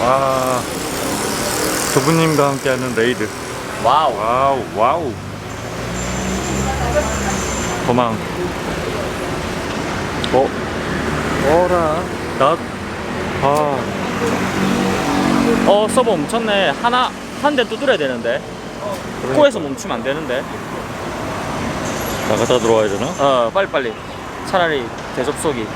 와 조부님과 함께하는 레이드 와우. 와우 와우 도망 어? 어라 나 아, 어 서버 멈췄네. 하나 한 대 두드려야 되는데. 그러니까. 코에서 멈추면 안 되는데. 나갔다 들어와야 되나? 어 빨리 빨리. 차라리 대접속이.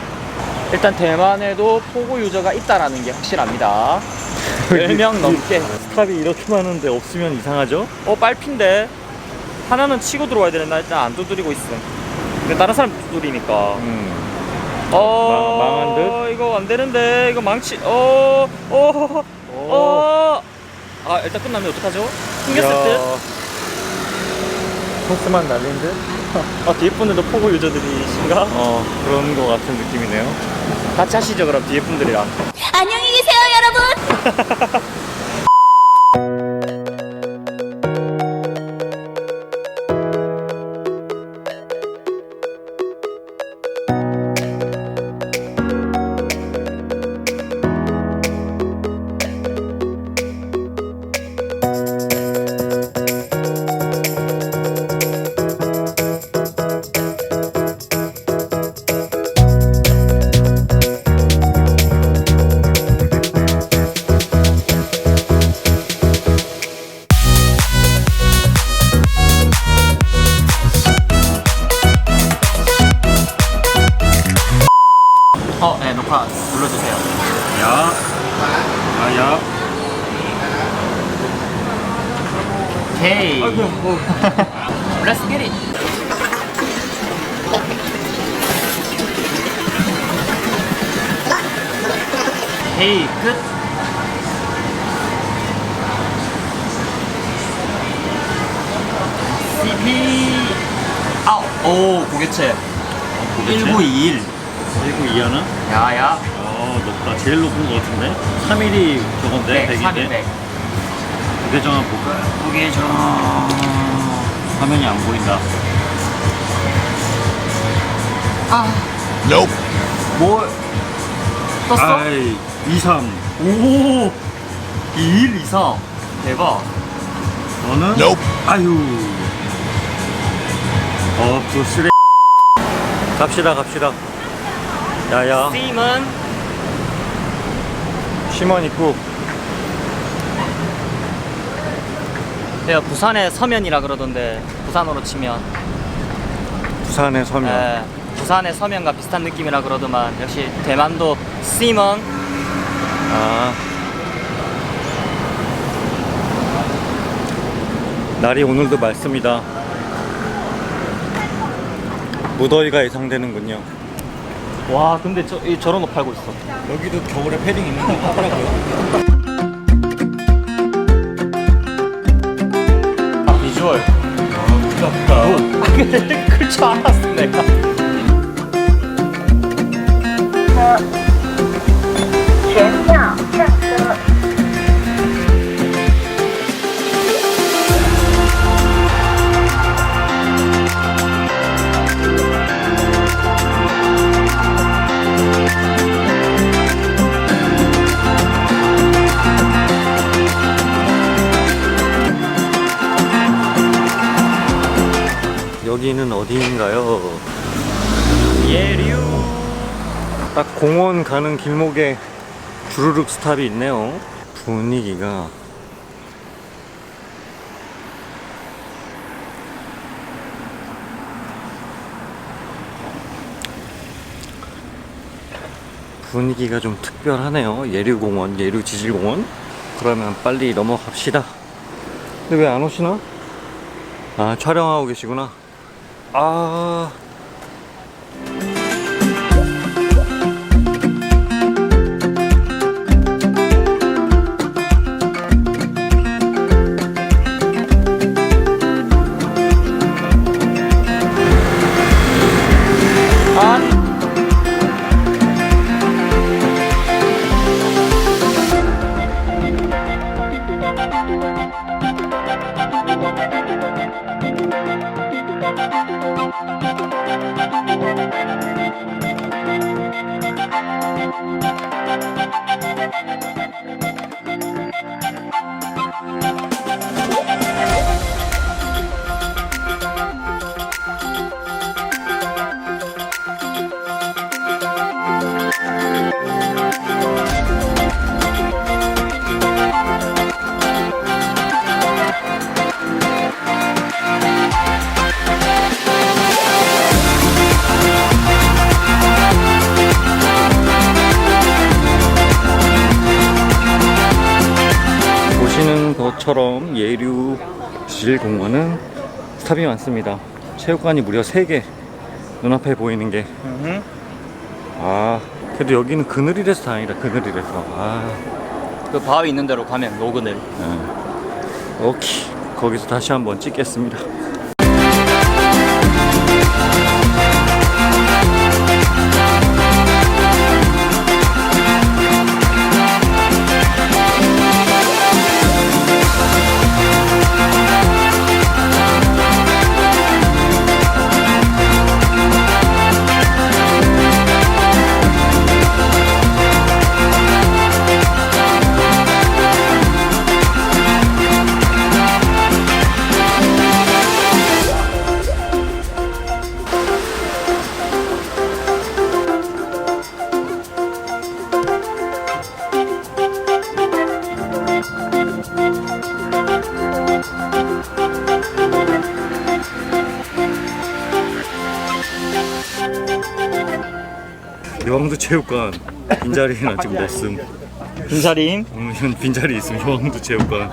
일단 대만에도 포고 유저가 있다라는 게 확실합니다. 10명 넘게. 스탑이 이렇게 많은데 없으면 이상하죠? 어 빨핀데 하나는 치고 들어와야 되는데 일단 안 두드리고 있음. 근데 다른 사람 두드리니까. 음. 어 망- 망한 듯? 이거 안 되는데 이거 망치. 어 어. 어. 아 일단 끝나면 어떡하죠? 숨겼을 듯. 토스만 날린 듯? 아 뒤에 분들도 포고 유저들이신가? 어 그런 거 같은 느낌이네요 같이 하시죠 그럼 뒤에 분들이랑. 안녕히 계세요, 여러분. 아이고야. Let's get it. 헤이 끝. CP 아웃. 오 고개채. 1921. 19 2하나? 야야. 아 높다. 제일 높은 것 같은데. 3일이 저건데. 100인데. 300. 고개 좀 볼까요? 고개 좀 화면이 안 보인다. 아. Nope. 뭘? 떴어? 아이 2, 3 오! 1, 2, 4 대박. 너는? Nope. 아유 어또 쓰레. 갑시다 갑시다. 야야. 심은 심원 입구 내가 부산의 서면이라 그러던데 부산으로 치면. 부산의 서면. 예, 부산의 서면과 비슷한 느낌이라 그러더만. 역시 대만도 시먼 아. 날이 오늘도 맑습니다. 무더위가 예상되는군요. 와 근데 저, 이, 저런 옷 팔고 있어. 여기도 겨울에 패딩 입는 거 하더라고요 클줄 알았어 어디인가요? 예류 딱 공원 가는 길목에 주르륵 스탑이 있네요. 분위기가 분위기가 좀 특별하네요. 예류공원, 예류지질공원. 그러면 빨리 넘어갑시다. 근데 왜 안 오시나? 아, 촬영하고 계시구나. 아. 아 것처럼 예류 지질공원은 스탑이 많습니다. 체육관이 무려 3개 눈앞에 보이는 게 음. 아, 그래도 여기는 그늘이라서 다행이다. 그늘이라서. 아, 그 바위 있는 데로 가면 노그늘. 네. 오케이. 거기서 다시 한번 찍겠습니다. 여왕도 체육관 빈자리는 아직 못 쓴. 빈자림. 음, 빈자리 있으면 여왕도 체육관.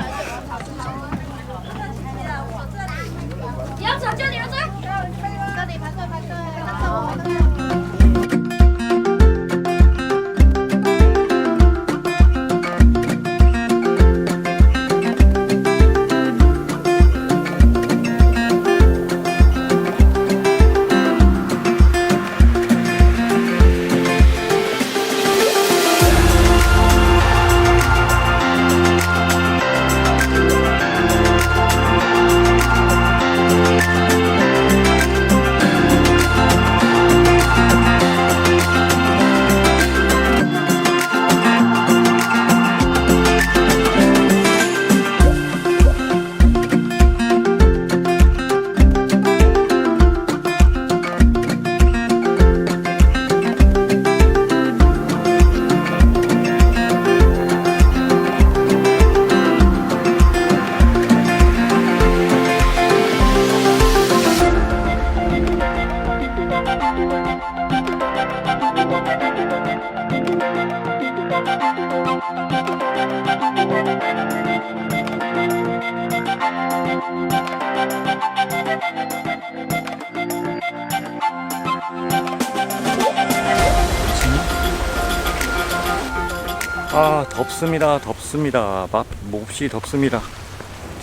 아 덥습니다 덥습니다 막 몹시 덥습니다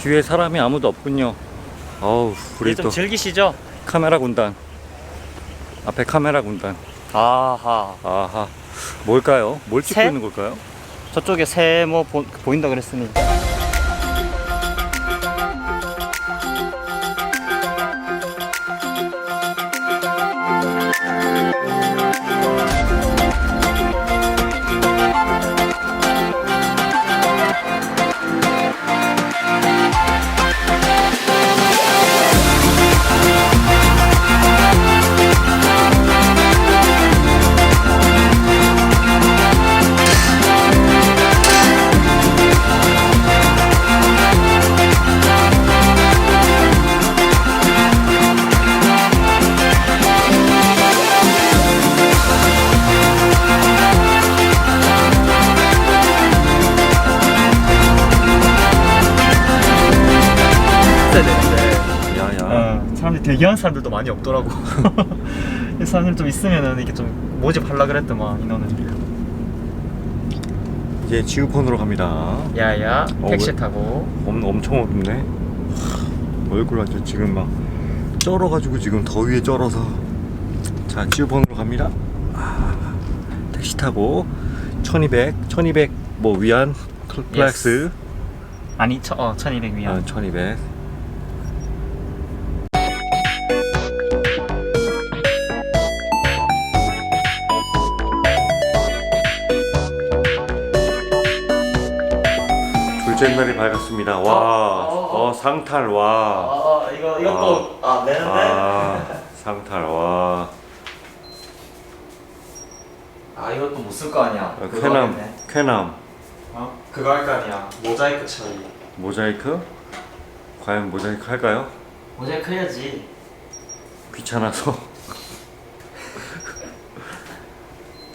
뒤에 사람이 아무도 없군요 어우 우리 좀 또 즐기시죠. 카메라 군단 앞에 카메라 군단 아하. 아하 뭘까요? 뭘 찍고 새? 있는 걸까요? 저쪽에 새 뭐 보인다 그랬으니. 대기하는 사람들도 많이 없더라고. 이 사람들 좀 있으면은 이게 좀 모집하려 그랬더만 인원을. 이제 지우폰으로 갑니다 야야 택시 왜? 타고. 엄, 엄청 어둡네 얼굴 아주 지금 막 쩔어가지고 지금 더위에 쩔어서 자 지우폰으로 갑니다 아, 택시 타고 1200 1200 뭐 위안 플렉스 아니 천, 어, 1200 위안. 아, 1200 둘째 날이 밝았습니다. 와, 어. 어, 상탈 와, 아, 이거 이것도, 아 내는데. 아, 상탈 와, 아 이것도 못 쓸 거 아니야. 어, 그거 쾌남, 하겠네. 쾌남, 어? 그거 할 거 아니야. 모자이크 처리. 모자이크? 과연 모자이크 할까요? 모자이크 해야지. 귀찮아서